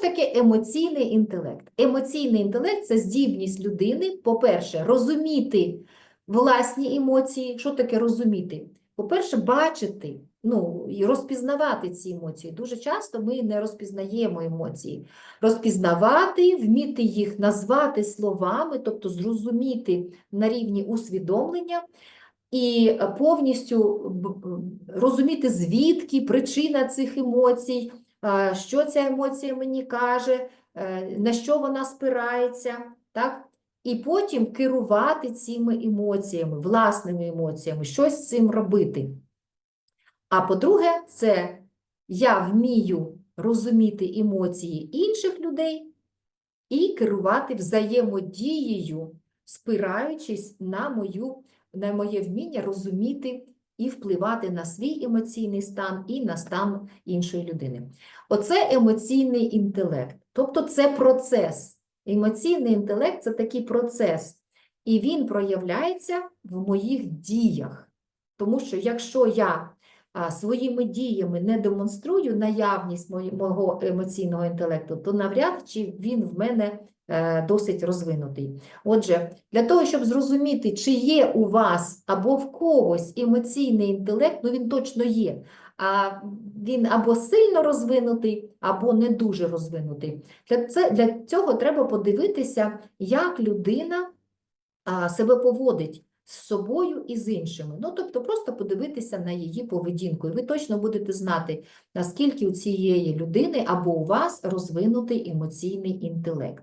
ж таке емоційний інтелект? Емоційний інтелект це здібність людини, по-перше, розуміти власні емоції. Що таке розуміти? По-перше, бачити, ну, і розпізнавати ці емоції. Дуже часто ми не розпізнаємо емоції. Розпізнавати, вміти їх назвати словами, тобто зрозуміти на рівні усвідомлення, і повністю розуміти, звідки причина цих емоцій, що ця емоція мені каже, е, на що вона спирається, так? І потім керувати цими емоціями, власними емоціями, щось з цим робити. А по-друге, це я вмію розуміти емоції інших людей і керувати взаємодією, спираючись на мою, на моє вміння розуміти і впливати на свій емоційний стан і на стан іншої людини. Оце емоційний інтелект, тобто це процес. Емоційний інтелект це такий процес, і він проявляється в моїх діях. Тому що якщо я своїми діями не демонструю наявність мого емоційного інтелекту, то навряд чи він в мене е, досить розвинутий. Отже, для того, щоб зрозуміти, чи є у вас або в когось емоційний інтелект, ну він точно є, а він або сильно розвинутий, або не дуже розвинутий. Для, це, для цього треба подивитися, як людина себе поводить з собою і з іншими. Ну, тобто просто подивитися на її поведінку, і ви точно будете знати, наскільки у цієї людини або у вас розвинутий емоційний інтелект.